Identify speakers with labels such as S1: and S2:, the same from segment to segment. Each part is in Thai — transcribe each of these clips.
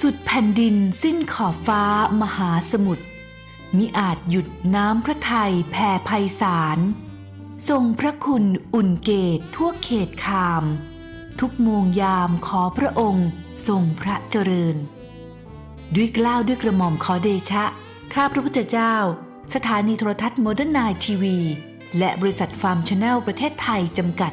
S1: สุดแผ่นดินสิ้นขอบฟ้ามหาสมุทรมิอาจหยุดน้ำพระทัยแผ่ไพศาลทรงพระคุณอุ่นเกตทั่วเขตคาม ทุกโมงยามขอพระองค์ทรงพระเจริญ ด้วยกล้าวด้วยกระหม่อมขอเดชะ ข้าพระพุทธเจ้า สถานีโทรทัศน์โมเดิร์นไนทีวี และบริษัทฟาร์มชาแนลประเทศไทยจำกัด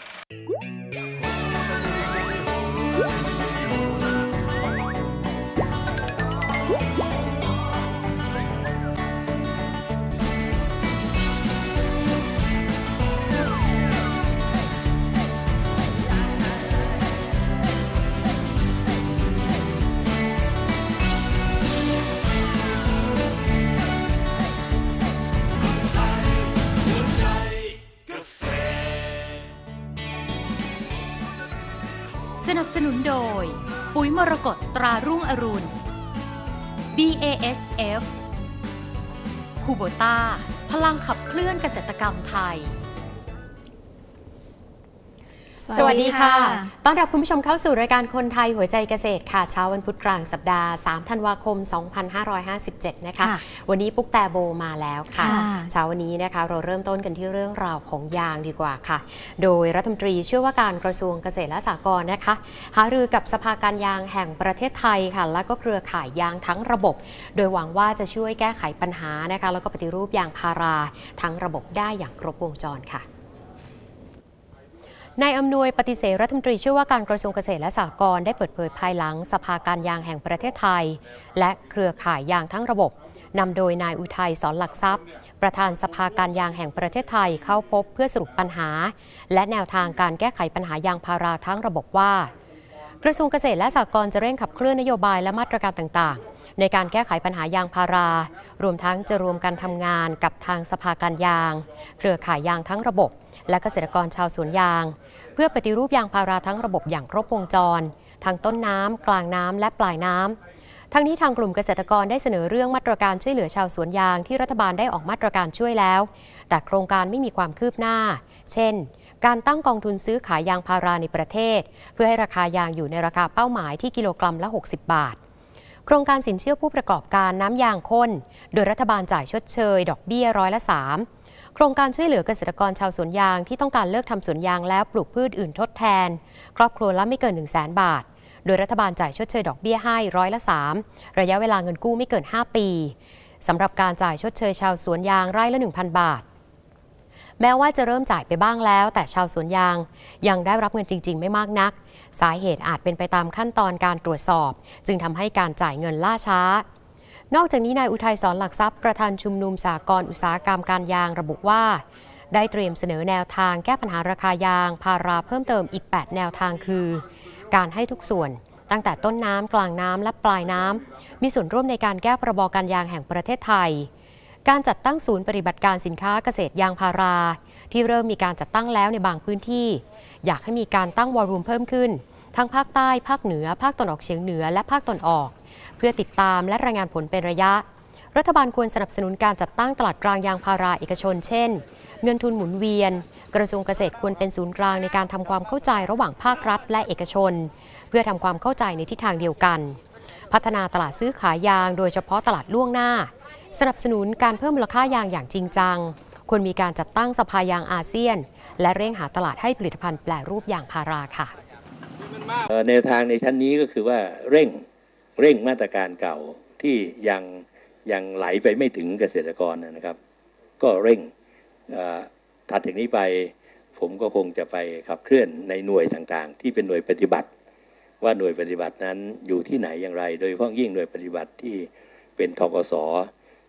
S2: มรกตตรารุ่งอรุณ BASF คูโบต้าพลังขับเคลื่อนเกษตรกรรมไทย
S3: สวัสดีค่ะ ต้อนรับคุณผู้ชมเข้าสู่รายการคนไทยหัวใจเกษตรค่ะ เช้าวันพุธกลางสัปดาห์ 3 ธันวาคม 2557 นะคะ
S4: ค่ะ
S3: วันนี้ปุ๊กแตโบมาแล้วค่ะ
S4: ค่ะ
S3: เช้าวันนี้นะคะเราเริ่มต้นกันที่เรื่องราวของยางดีกว่าค่ะ โดยรัฐมนตรีช่วยว่าการกระทรวงเกษตรและสหกรณ์นะคะ หารือกับสภาการยางแห่งประเทศไทยค่ะ และก็เครือข่ายยางทั้งระบบ โดยหวังว่าจะช่วยแก้ไขปัญหานะคะ แล้วก็ปฏิรูปยางพาราทั้งระบบได้อย่างครบวงจรค่ะ นายอำนวยปฏิเสธรัฐมนตรีช่วยว่าการกระทรวงเกษตรและสหกรณ์ได้เปิดเผยภายหลังสภาการยางแห่งประเทศไทย และเครือข่ายยางทั้งระบบนำโดยนายอุทัยสอนหลักทรัพย์ ประธานสภาการยางแห่งประเทศไทยเข้าพบเพื่อสรุปปัญหา และแนวทางการแก้ไขปัญหายางพาราทั้งระบบว่ากระทรวงเกษตรและสหกรณ์จะเร่งขับเคลื่อนนโยบายและมาตรการต่างๆ ในการแก้ไขปัญหายางพารา รวมทั้งจะรวมกันทำงานกับทางสภาการยาง เครือข่ายยางทั้งระบบ และเกษตรกรชาวสวนยาง เพื่อปฏิรูปยางพาราทั้งระบบอย่างครบวงจร ทั้งต้นน้ำ กลางน้ำ และปลายน้ำ ทั้งนี้ทางกลุ่มเกษตรกรได้เสนอเรื่องมาตรการช่วยเหลือชาวสวนยางที่รัฐบาลได้ออกมาตรการช่วยแล้ว แต่โครงการไม่มีความคืบหน้า เช่น การตั้งกองทุนซื้อขายยางพาราในประเทศ เพื่อให้ราคายางอยู่ในราคาเป้าหมายที่กิโลกรัมละ 60 บาทโครงการสินเชื่อผู้ประกอบการน้ำยางข้น โดยรัฐบาลจ่ายชดเชย ดอกเบี้ยร้อยละ3โครงการช่วยเหลือเกษตรกรชาวสวนยางที่ต้องการเลิกทำสวนยางแล้วปลูกพืชอื่นทดแทน ครอบครัวละไม่เกิน 1 0 0 0 0แบาท โดยรัฐบาลจ่ายชดเชยดอกเบี้ยให้ร้อยละ 3 ระยะเวลาเงินกู้ไม่เกิน 5 ปีสำหรับการจ่ายชดเชยชาวสวนยางไร่ละ 1,000 บาท แม้ว่าจะเริ่มจ่ายไปบ้างแล้ว แต่ชาวสวนยาง ยังได้รับเงินจริง ๆ ไม่มากนัก สาเหตุอาจเป็นไปตามขั้นตอนการตรวจสอบ จึงทำให้การจ่ายเงินล่าช้า นอกจากนี้นายอุทัยสอนหลักทรัพย์ประธานชุมนุมสากลอุตสาหกรรมการยางระบุว่า ได้เตรียมเสนอแนวทางแก้ปัญหาราคายาง พาราเพิ่มเติมอีก 8 แนวทางคือ การให้ทุกส่วนตั้งแต่ต้นน้ำกลางน้ำและปลายน้ำมีส่วนร่วมในการแก้พระบอการยางแห่งประเทศไทย การจัดตั้งศูนย์ปฏิบัติการสินค้าเกษตรยางพารา ที่เริ่มมีการจัดตั้งแล้วในบางพื้นที่ อยากให้มีการตั้งวอลุ่มเพิ่มขึ้น ทั้งภาคใต้ ภาคเหนือ ภาคตะวันออกเฉียงเหนือและภาคตะวันออก พื่อติดตามและรายงานผลเป็นระยะ รัฐบาลควรสนับสนุนการจัดตั้งตลาดกลางยางพาราเอกชน เช่น เงินทุนหมุนเวียน กระทรวงเกษตรควรเป็นศูนย์กลางในการทำความเข้าใจระหว่างภาครัฐและเอกชน เพื่อทำความเข้าใจในทิศทางเดียวกัน พัฒนาตลาดซื้อขายยาง โดยเฉพาะตลาดล่วงหน้า สนับสนุนการเพิ่มมูลค่ายางอย่างจริงจังควรมีการจัดตั้งสภายางอาเซียน และเร่งหาตลาดให้ผลิตภัณฑ์แปลรูปยางพาราค่ะ
S5: แนวทางในชั้นนี้ก็คือว่าเร่ง เร่งมาตรการเก่าที่ยังยังไหลไปไม่ถึงเกษตรกรนะครับ ก็เร่งถัดจากนี้ไปผมก็คงจะไปขับเคลื่อนในหน่วยต่างๆ ที่เป็นหน่วยปฏิบัติ ว่าหน่วยปฏิบัตินั้นอยู่ที่ไหนอย่างไร โดยเฉพาะยิ่งหน่วยปฏิบัติที่เป็นทกส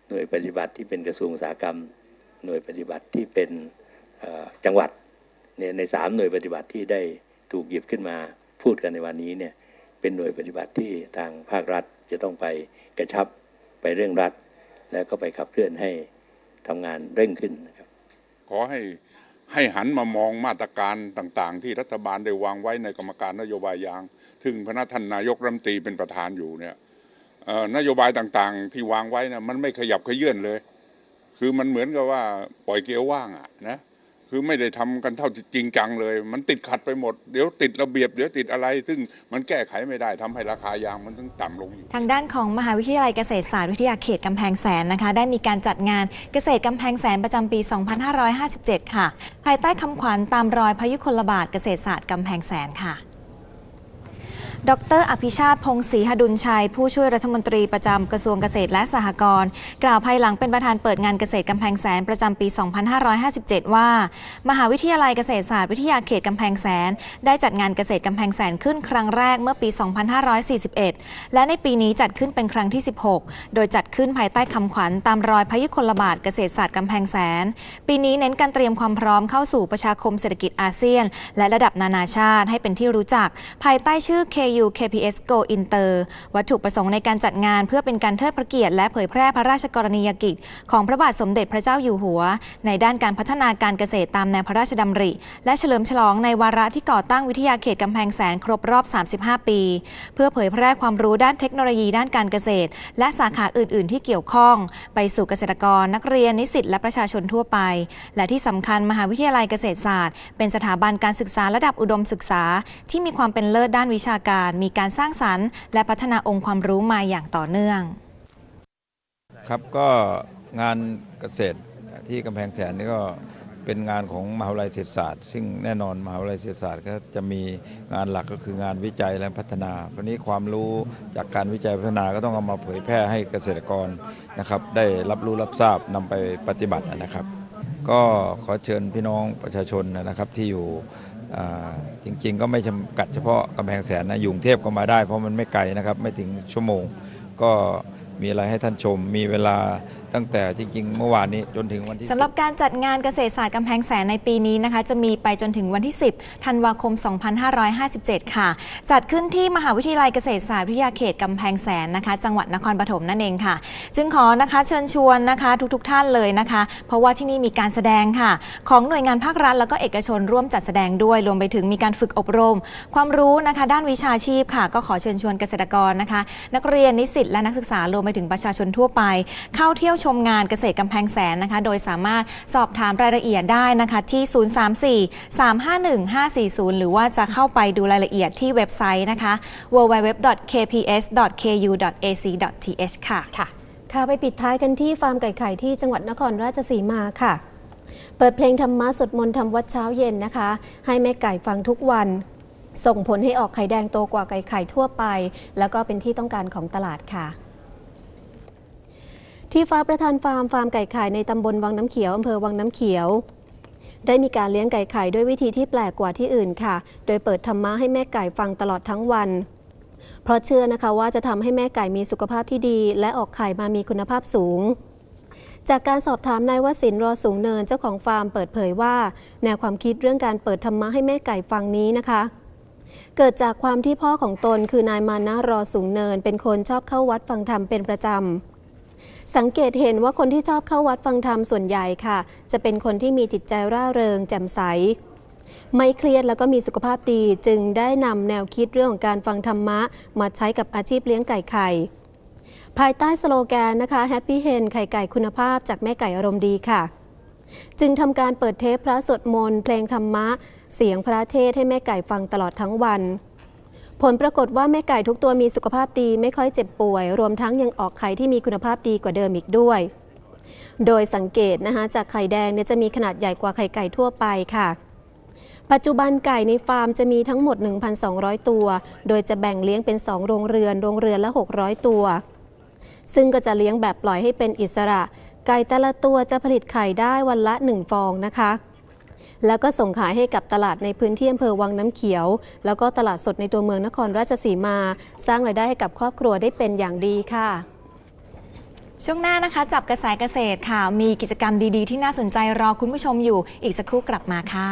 S5: หน่วยปฏิบัติที่เป็นกระทรวงอุตสาหกรรม หน่วยปฏิบัติที่เป็นจังหวัดในสามหน่วยปฏิบัติที่ได้ถูกหยิบขึ้นมาพูดกันในวันนี้เนี่ย เป็นหน่วยปฏิบัติที่ทางภาครัฐจะต้องไปกระชับไปเร่งรัด แล้วก็ไปขับเคลื่อนให้ทำงานเร่งขึ้นนะครับ
S6: ขอให้ให้หันมามองมาตรการต่างๆ ที่รัฐบาลได้วางไว้ในกรรมการนโยบายยางซึ่งพระท่านนายกรัฐมนตรีเป็นประธานอยู่เนี่ยนโยบายต่างๆ ที่วางไว้นะมันไม่ขยับขยื่นเลย คือมันเหมือนกับว่าปล่อยเกียร์ว่างอะนะ คือไม่ได้ทำกันเท่าจริงจังเลย มันติดขัดไปหมด เดี๋ยวติดระเบียบ เดี๋ยวติดอะไร ซึ่งมันแก้ไขไม่ได้ทำให้ราคายางมันต้องต่ำลงอยู่
S4: ทางด้านของมหาวิทยาลัยเกษตรศาสตร์วิทยาเขตกำแพงแสนนะคะ ได้มีการจัดงานเกษตรกำแพงแสนประจำปี 2557 ค่ะ ภายใต้คำขวัญตามรอยพยุคลบาทเกษตรศาสตร์กำแพงแสนค่ะ ดร อภิชาติพงศรีหดุลชัย ผู้ช่วยรัฐมนตรีประจำกระทรวงเกษตรและสหกรณ์กล่าวภายหลังเป็นประธานเปิดงานเกษตรกำแพงแสนประจำปี 2557 ว่า มหาวิทยาลัยเกษตรศาสตร์วิทยาเขตกำแพงแสน ได้จัดงานเกษตรกำแพงแสนขึ้นครั้งแรกเมื่อปี 2541 และในปีนี้จัดขึ้นเป็นครั้งที่ 16 โดยจัดขึ้นภายใต้คำขวัญตามรอยพยุคลบาทเกษตรศาสตร์กำแพงแสน ปีนี้เน้นการเตรียมความพร้อมเข้าสู่ประชาคมเศรษฐกิจอาเซียน และระดับนานาชาติให้เป็นที่รู้จัก ภายใต้ชื่อ KU KPS Go Inter วัตถุประสงค์ในการจัดงานเพื่อเป็นการเทิดพระเกียรติและเผยแพร่พระราชกรณียกิจ ของพระบาทสมเด็จพระเจ้าอยู่หัว ในด้านการพัฒนาการเกษตรตามแนวพระราชดำริ และเฉลิมฉลองในวาระที่ก่อตั้งวิทยาเขตกำแพงแสนครบรอบ 35 ปี เพื่อเผยแพร่ความรู้ด้านเทคโนโลยีด้านการเกษตร และสาขาอื่น ๆ ที่เกี่ยวข้อง ไปสู่เกษตรกรนักเรียนนิสิตและประชาชนทั่วไป และที่สำคัญมหาวิทยาลัยเกษตรศาสตร์ เป็นสถาบันการศึกษาระดับอุดมศึกษา ที่มีความเป็นเลิศด้านวิชาการมีการสร้างสรรค์ และพัฒนาองค์ความรู้มาอย่างต่อเนื่อง
S7: ครับก็งานเกษตรที่กำแพงแสนนี่ก็เป็นงานของมหาวิทยาลัยเศรษฐศาสตร์ ซึ่งแน่นอนมหาวิทยาลัยเศรษฐศาสตร์ก็จะมีงานหลักก็คืองานวิจัยและพัฒนาวันนี้ความรู้จากการวิจัยพัฒนาก็ต้องเอามาเผยแพร่ให้เกษตรกรนะครับ ได้รับรู้รับทราบนำไปปฏิบัตินะครับ ก็ขอเชิญพี่น้องประชาชนนะครับที่อยู่ จริง ๆ ก็ไม่จำกัดเฉพาะกำแพงแสนนะอยู่กรุงเทพก็มาได้เพราะมันไม่ไกลนะครับ ไม่ถึงชั่วโมง ก็มีอะไรให้ท่านชม มีเวลา ตั้งแต่จริงๆเมื่อวานนี้จนถึงวันที่
S4: สำหรับการจัดงานเกษตรศาสตร์กำแพงแสนในปีนี้นะคะ จะมีไปจนถึงวันที่ 10 ธันวาคม 2557 ค่ะ จัดขึ้นที่มหาวิทยาลัยเกษตรศาสตร์วิทยาเขตกำแพงแสนนะคะ จังหวัดนครปฐมนั่นเองค่ะ จึงขอนะคะเชิญชวนนะคะทุกๆทท่านเลยนะคะ เพราะว่าที่นี่มีการแสดงค่ะ ของหน่วยงานภาครัฐแล้วก็เอกชนร่วมจัดแสดงด้วยรวมไปถึงมีการฝึกอบรม ความรู้นะคะด้านวิชาชีพค่ะ ก็ขอเชิญชวนเกษตรกรนะคะ นักเรียนนิสิตและนักศึกษารวมไปถึงประชาชนทั่วไป เข้าเที่ยวชมงานเกษตรกำแพงแสนนะคะ โดยสามารถสอบถามรายละเอียดได้นะคะที่ 034 351 540 หรือว่าจะเข้าไปดูรายละเอียดที่เว็บไซต์นะคะ www.kps.ku.ac.th ค่ะ
S3: ค่ะ
S8: ค่ะ ไปปิดท้ายกันที่ฟาร์มไก่ไข่ที่จังหวัดนครราชสีมาค่ะเปิดเพลงธรรมะสวดมนต์ทำวัดเช้าเย็นนะคะ ให้แม่ไก่ฟังทุกวัน ส่งผลให้ออกไข่แดงโตกว่าไก่ไข่ทั่วไป แล้วก็เป็นที่ต้องการของตลาดค่ะ ที่ฟ้าประธานฟาร์มฟาร์มไก่ไข่ในตำบลวังน้ำเขียวอำเภอวังน้ำเขียว ได้มีการเลี้ยงไก่ไข่ด้วยวิธีที่แปลกกว่าที่อื่นค่ะ โดยเปิดธรรมะให้แม่ไก่ฟังตลอดทั้งวัน เพราะเชื่อนะคะว่าจะทำให้แม่ไก่มีสุขภาพที่ดี และออกไข่มามีคุณภาพสูงจากการสอบถามนายวสินทร์รอสูงเนินเจ้าของฟาร์มเปิดเผยว่า แนวความคิดเรื่องการเปิดธรรมะให้แม่ไก่ฟังนี้นะคะ เกิดจากความที่พ่อของตนคือนายมานะรอสูงเนิน เป็นคนชอบเข้าวัดฟังธรรมเป็นประจำ สังเกตเห็นว่าคนที่ชอบเข้าวัดฟังธรรมส่วนใหญ่ค่ะ จะเป็นคนที่มีจิตใจร่าเริง แจ่มใส ไม่เครียดแล้วก็มีสุขภาพดี จึงได้นำแนวคิดเรื่องของการฟังธรรมะ มาใช้กับอาชีพเลี้ยงไก่ไข่ ภายใต้สโลแกนนะคะ Happy Hen ไข่ไก่คุณภาพจากแม่ไก่อารมณ์ดีค่ะ จึงทำการเปิดเทปพระสวดมนต์เพลงธรรมะ เสียงพระเทศให้แม่ไก่ฟังตลอดทั้งวัน ผลปรากฏว่าแม่ไก่ทุกตัวมีสุขภาพดีไม่ค่อยเจ็บป่วย รวมทั้งยังออกไข่ที่มีคุณภาพดีกว่าเดิมอีกด้วย โดยสังเกตนะคะจากไข่แดงเนี่ยจะมีขนาดใหญ่กว่าไข่ไก่ทั่วไปค่ะ ปัจจุบันไก่ในฟาร์มจะมีทั้งหมด 1,200 ตัว โดยจะแบ่งเลี้ยงเป็น 2 โรงเรือน โรงเรือนละ 600 ตัว ซึ่งก็จะเลี้ยงแบบปล่อยให้เป็นอิสระ ไก่แต่ละตัวจะผลิตไข่ได้วันละ 1 ฟองนะคะ แล้วก็ส่งขายให้กับตลาดในพื้นที่อำเภอวังน้ำเขียว แล้วก็ตลาดสดในตัวเมืองนครราชสีมา สร้างรายได้ให้กับครอบครัวได้เป็นอย่างดีค่ะ
S4: ช่วงหน้านะคะ จับกระแสเกษตรค่ะ มีกิจกรรมดีๆ ที่น่าสนใจรอคุณผู้ชมอยู่ อีกสักครู่กลับมาค่ะ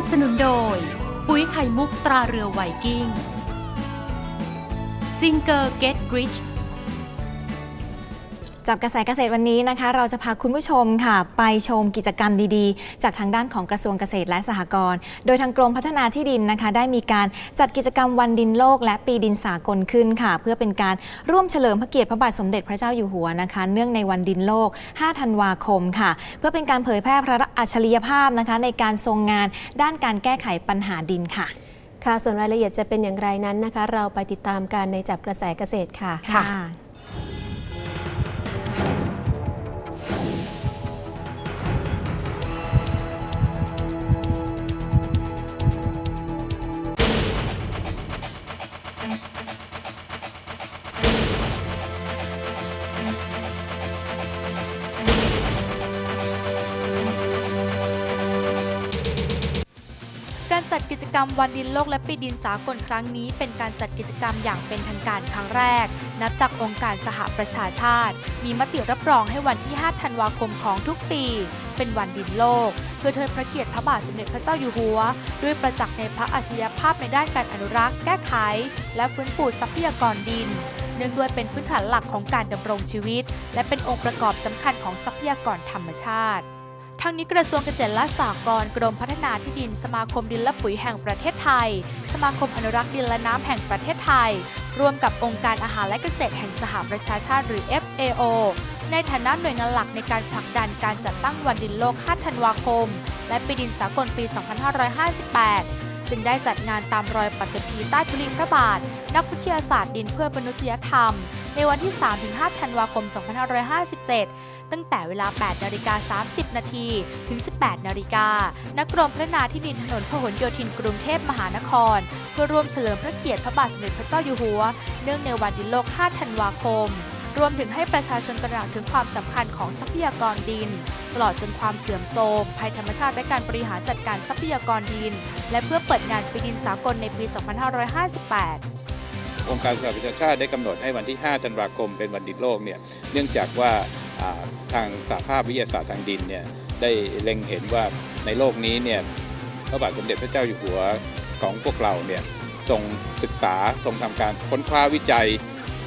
S2: นับสนุนโดย ปุ๋ยไข่มุกตราเรือไวกิ้งซิงเกอร์เกตริช
S4: จั บกระแสเกษตรวันนี้นะคะ เราจะพาคุณผู้ชมค่ะ ไปชมกิจกรรมดีๆ จากทางด้านของกระทรวงเกษตรและสหกรณ์โดยทางกรมพัฒนาที่ดินนะคะ ได้มีการจัดกิจกรรมวันดินโลก และปีดินสากลขึ้นค่ะ เพื่อเป็นการร่วมเฉลิมพระเกียรติพระบาทสมเด็จพระเจ้าอยู่หัวนะคะ เนื่องในวันดินโลก 5 ธันวาคมค่ะ เพื่อเป็นการเผยแพร่พระอัจฉริยภาพนะคะ ในการทรงงานด้านการแก้ไขปัญหาดินค่ะ
S8: ค่ะส่วนรายละเอียดจะเป็นอย่างไรนั้นนะคะ เราไปติดตามการในจับกระแสเกษตรค่ะ
S4: ค่ะ
S9: จัดกิจกรรมวันดินโลกและปีดินสากลครั้งนี้ เป็นการจัดกิจกรรมอย่างเป็นทางการครั้งแรก นับจากองค์การสหประชาชาติ มีมติรับรองให้วันที่ 5 ธันวาคมของทุกปี เป็นวันดินโลก เพื่อเทิดพระเกียรติพระบาทสมเด็จพระเจ้าอยู่หัว ด้วยประจักษ์ในพระอัจฉริยภาพในด้านการอนุรักษ์ แก้ไข และฟื้นฟูทรัพยากรดินเนื่องด้วยเป็นพื้นฐานหลักของการดำรงชีวิต และเป็นองค์ประกอบสำคัญของทรัพยากรธรรมชาติ ทางนี้กระทรวงเกษตรและสหกรณ์กรมพัฒนาที่ดินสมาคมดินและปุ๋ยแห่งประเทศไทย สมาคมอนุรักษ์ดินและน้ำแห่งประเทศไทย ร่วมกับองค์การอาหารและเกษตรแห่งสหประชาชาติหรือ FAO ในฐานะหน่วยงานหลักในการผลักดันการจัดตั้งวันดินโลก 5 ธันวาคม และปีดินสากลปี 2558 จึงได้จัดงานตามรอยปฏิพีใต้ทุลีพระบาท นักวิทยาศาสตร์ดินเพื่อมนุษยธรรม ในวันที่ 3-5 ธันวาคม 2557 ตั้งแต่เวลา 8นาฬิกา30 นาทีถึง 18นาฬิกาณกรมพัฒนาที่ดินถนนพหลโยธินกรุงเทพมหานคร เพื่อร่วมเฉลิมพระเกียรติพระบาทสมเด็จพระเจ้าอยู่หัว เนื่องในวันดินโลก 5 ธันวาคม รวมถึงให้ประชาชนตระหนักถึงความสำคัญของทรัพยากรดิน ตลอดจนความเสื่อมโทรมภัยธรรมชาติและการบริหารจัดการทรัพยากรดิน และเพื่อเปิดงานปีดินสากลในปี 2558
S10: องค์การสหประชาชาติได้กำหนดให้วันที่ 5 ธันวาคมเป็นวันดินโลกเนี่ย เนื่องจากว่าทางสหภาพวิทยาศาสตร์ทางดินเนี่ยได้เล็งเห็นว่าในโลกนี้เนี่ยพระบาทสมเด็จพระเจ้าอยู่หัวของพวกเราเนี่ยทรงศึกษาทรงทำการค้นคว้าวิจัย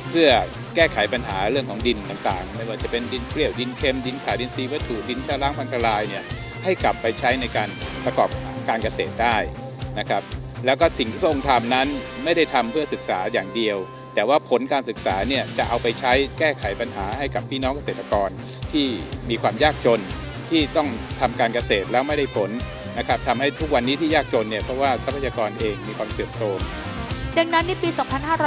S10: เพื่อ แก้ไขปัญหาเรื่องของดินต่างๆ ไม่ว่าจะเป็นดินเปรี้ยวดินเค็มดินขาดดินทรีวัตถุดินชะล้างพังทลายเนี่ยให้กลับไปใช้ในการประกอบการเกษตรได้นะครับแล้วก็สิ่งที่พระองค์ทำนั้นไม่ได้ทำเพื่อศึกษาอย่างเดียว แต่ว่าผลการศึกษาเนี่ยจะเอาไปใช้แก้ไขปัญหาให้กับพี่น้องเกษตรกรที่มีความยากจนที่ต้องทำการเกษตรแล้วไม่ได้ผลนะครับทำให้ทุกวันนี้ที่ยากจนเนี่ยเพราะว่าทรัพยากรเองมีความเสื่อมโทรม
S9: ดังนั้นในปี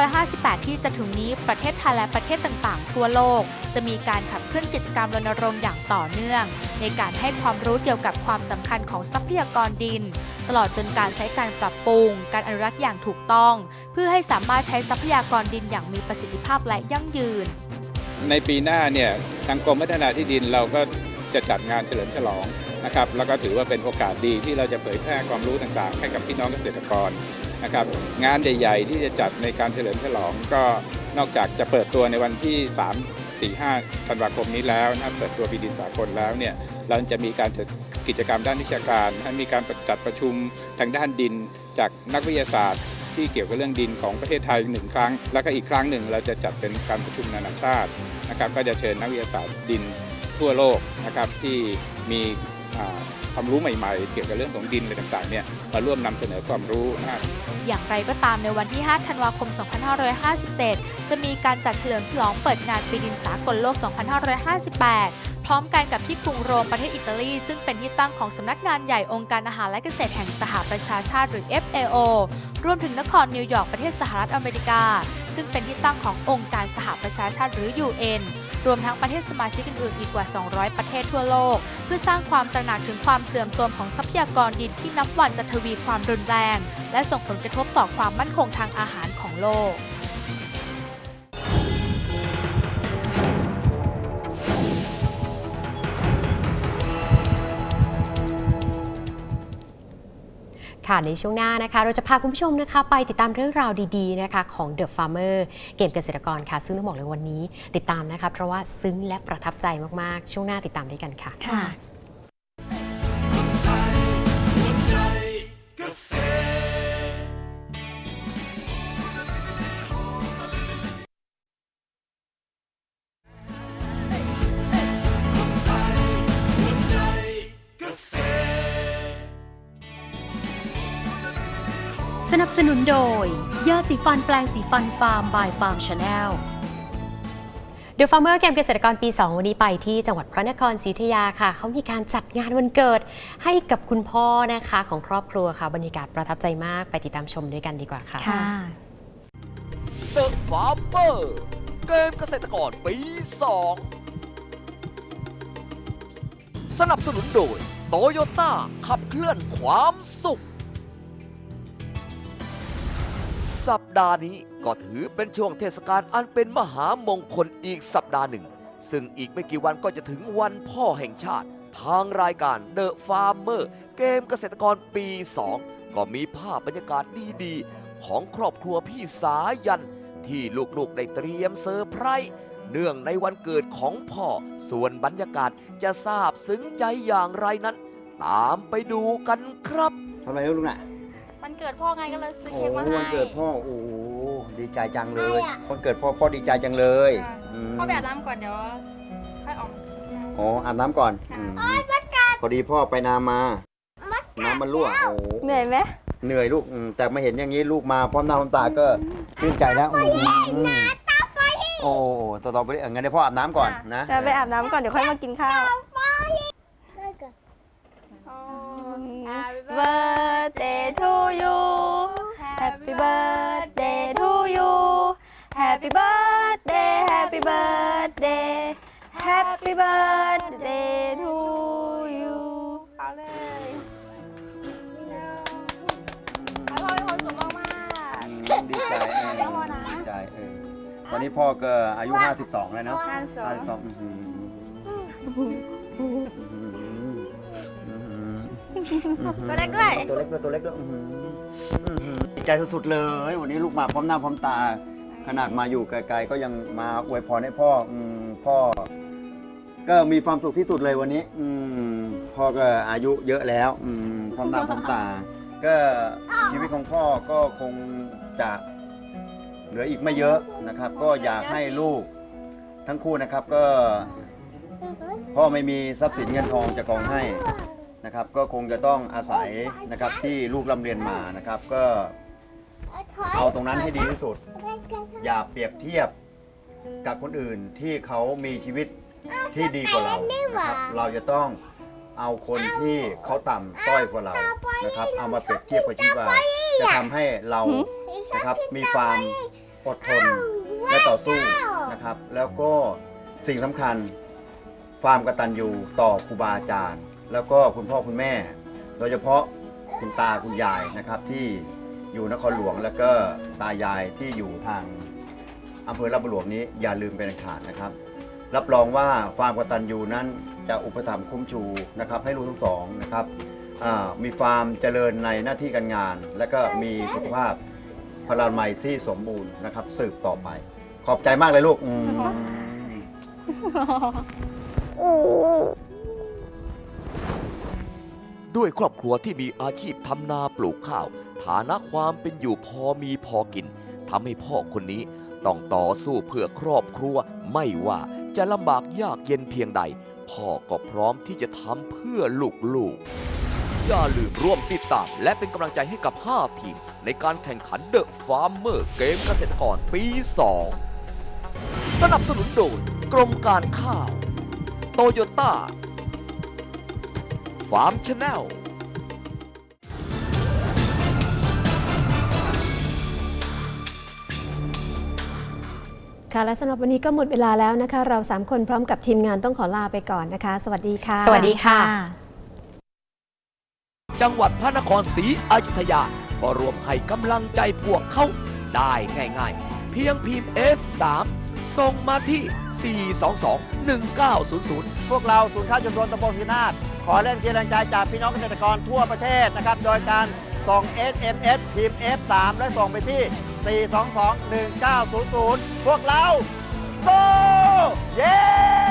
S9: 2558 ที่จะถึงนี้ประเทศไทยและประเทศต่างๆ ทั่วโลก จะมีการขับเคลื่อนกิจกรรมรณรงค์อย่างต่อเนื่อง ในการให้ความรู้เกี่ยวกับความสำคัญของทรัพยากรดิน ตลอดจนการใช้การปรับปรุง การอนุรักษ์อย่างถูกต้อง เพื่อให้สามารถใช้ทรัพยากรดินอย่างมีประสิทธิภาพและยั่งยืน
S10: ในปีหน้าเนี่ยทางกรมพัฒนาที่ดินเราก็จะจัดงานเฉลิมฉลองนะครับแล้วก็ถือว่าเป็นโอกาสดีที่เราจะเผยแพร่ความรู้ต่างๆ ให้กับพี่น้องเกษตรกร นะครับงานใหญ่ๆ ที่จะจัดในการเฉลิมฉลองก็นอกจากจะเปิดตัวในวันที่ 3 4 5ธันวาคมนี้แล้วนะครับเปิดตัวปีดินสากลแล้วเนี่ยเราจะมีการจัดกิจกรรมด้านวิชาการให้มีการจัดประชุมทางด้านดินจากนักวิทยาศาสตร์ ที่เกี่ยวกับเรื่องดินของประเทศไทยหนึ่งครั้ง แล้วก็อีกครั้งหนึ่งเราจะจัดเป็นการประชุมนานาชาตินะครับก็จะเชิญนักวิทยาศาสตร์ดินทั่วโลกนะครับที่มี ความรู้ใหม่ๆ เกี่ยวกับเรื่องของดินอะไรต่างๆเนี่ยมาร่วมนำเสนอความรู้นะ
S9: อย่างไรก็ตามในวันที่ 5 ธันวาคม 2557 จะมีการจัดเฉลิมฉลองเปิดงานปีดินสากลโลก 2558 พร้อมกันกับที่กรุงโรมประเทศอิตาลี ซึ่งเป็นที่ตั้งของสำนักงานใหญ่องค์การอาหารและเกษตรแห่งสหประชาชาติหรือ FAO รวมถึงนครนิวยอร์กประเทศสหรัฐอเมริกา ซึ่งเป็นที่ตั้งขององค์การสหประชาชาติหรือ UN รวมทั้งประเทศสมาชิกอื่นๆ อีกกว่า 200 ประเทศทั่วโลก เพื่อสร้างความตระหนักถึงความเสื่อมโทรมของทรัพยากรดินที่นับวันจะทวีความรุนแรง และส่งผลกระทบต่อความมั่นคงทางอาหารของโลก
S3: ค่ะในช่วงหน้านะคะ เราจะพาคุณผู้ชมนะคะ ไปติดตามเรื่องราวดีๆนะคะของ The Farmer เกมเกษตรกรค่ะ ซึ่งต้องบอกเลยวันนี้ติดตามนะคะ เพราะว่าซึ้งและประทับใจมากๆ ช่วงหน้าติดตามด้วยกันค่ะ
S2: สนับสนุนโดย ยาสีฟันแปลงสีฟันฟาร์มบายฟาร์มชาแนล
S3: The Farmer เกมเกษตรกรปี 2 วันนี้ไปที่จังหวัดพระนครศรีอยุธยาค่ะ เขามีการจัดงานวันเกิดให้กับคุณพ่อนะคะของครอบครัวค่ะ บรรยากาศประทับใจมากไปติดตามชมด้วยกันดีกว่าค่ะ
S4: ค่ะ
S11: เดอะฟาร์มเมอร์เกมเกษตรกรปี 2 สนับสนุนโดยโตโยต้าขับเคลื่อนความสุข สัปดาห์นี้ก็ถือเป็นช่วงเทศกาลอันเป็นมหามงคลอีกสัปดาห์หนึ่ง ซึ่งอีกไม่กี่วันก็จะถึงวันพ่อแห่งชาติ ทางรายการ The Farmer เกมเกษตรกรปี 2 ก็มีภาพบรรยากาศดีๆ ของครอบครัวพี่สายัน ที่ลูกๆได้เตรียมเซอร์ไพรส์เนื่องในวันเกิดของพ่อ ส่วนบรรยากาศจะซาบซึ้งใจอย่างไรนั้น ตามไปดูกันครับ
S12: ทำอะไรลูกน่ะ
S13: วันเกิดพ่อไงก็เลยซื้อ
S12: โอ้
S13: เค้กมาให้
S12: วันเกิดพ่อโอ้โหดีใจจังเลยวันเกิดพ่อพ่อดีใจจังเลยม
S13: พ่อไปอาบน้ำก่อนเดี๋ยวค่อยออก
S12: อ๋ออาบน้ำก่อนอืมพอดีพ่อไปนามา น้ำมันรั่วโอ้โห
S13: เหนื่อยไหม
S12: เหนื่อยลูกอืมแต่มาเห็นอย่างนี้ลูกมาพร้อมหน้าพร้อมตาก็ชื่นใจแล้วอืมโอ้ต่อต่อไปเอองั้นเดี๋ยวพ่ออาบน้ำก่อนนะ
S13: เดี๋ยวไปอาบน้ำก่อนเดี๋ยวค่อยมากินข้าว Happy birthday to you Happy birthday to you Happy birthday Happy birthday Happy birthday to you เอาเลยขอให้พ่อมีความสุขมาก
S12: อืมดีใจเออดีใจเออตอนนี้พ่อก็อายุ 52 แล้วเนาะ
S13: 52
S12: 52อื้อหืออื้อ
S13: ตัวเล็กด้วย
S12: ตัวเล็กด้วยตัวเล็กด้วยอื้อหืออื้อหือดีใจสุดๆเลย วันนี้ลูกมาพร้อมหน้าพร้อมตา ขนาดมาอยู่ไกลๆก็ยังมาอวยพรให้พ่ออืมพ่อ ก็มีความสุขที่สุดเลยวันนี้ อืมพ่อก็อายุเยอะแล้วอืมพร้อมหน้าพร้อมตา ก็ชีวิตของพ่อก็คงจะเหลืออีกไม่เยอะนะครับ ก็อยากให้ลูกทั้งคู่นะครับก็ พ่อไม่มีทรัพย์สินเงินทองจะกองให้ นะครับก็คงจะต้องอาศัยนะครับที่ลูกร่ำเรียนมานะครับ ก็เอาตรงนั้นให้ดีที่สุด อย่าเปรียบเทียบกับคนอื่นที่เขามีชีวิตที่ดีกว่าเรานะครับเราจะต้องเอาคนที่เขาต่ำต้อยกว่าเรานะครับ เอามาเปรียบเทียบกับชีวิตว่าจะทำให้เรานะครับมีความอดทนและต่อสู้นะครับ แล้วก็สิ่งสำคัญความกตัญญูต่อครูบาอาจารย์ แล้วก็คุณพ่อคุณแม่ โดยเฉพาะคุณตาคุณยายนะครับที่อยู่นครหลวงแล้วก็ตายายที่อยู่ทางอำเภอรับหลวงนี้อย่าลืมเป็นอันขาดนะครับ รับรองว่าความกตัญญูนั้นจะอุปถัมภ์คุ้มชูนะครับ ให้ลูกทั้งสองนะครับอ่ามีความเจริญในหน้าที่การงาน และก็มีสุขภาพพลามัยที่สมบูรณ์นะครับ สืบต่อไป ขอบใจมากเลยลูกอืม
S11: ด้วยครอบครัวที่มีอาชีพทำนาปลูกข้าว ฐานะความเป็นอยู่พอมีพอกินทำให้พ่อคนนี้ต้องต่อสู้เพื่อครอบครัวไม่ว่าจะลำบากยากเย็นเพียงใด พ่อก็พร้อมที่จะทำเพื่อลูกๆ อย่าลืมร่วมติดตาม และเป็นกำลังใจให้กับ 5 ทีม ในการแข่งขันเดอะฟาร์มเมอร์เกมเกษตรกรปี 2 สนับสนุนโดยกรมการข้าว โตโยต้าาร์มชาแนล
S8: ค่ะและสำหรับวันนี้ก็หมดเวลาแล้วนะคะ เราสามคนพร้อมกับทีมงานต้องขอลาไปก่อนนะคะ สวัสดีค่ะ
S3: สวัสดีค่ะ
S11: จังหวัดพระนครศรีอยุธยา ก็รวมให้กำลังใจพวกเขาได้ง่ายๆ เพียงพิมพ์ F3 ส่งมาที่ 422-1900
S14: พวกเราศูนย์ข้าวชุมชนตำบลพินาศ ขอเล่นเชียร์แรงใจจากพี่น้องเกษตรกรทั่วประเทศนะครับ โดยการส่ง SMS พิมพ์ F3 และส่งไปที่ 422-1900 พวกเราโซเย้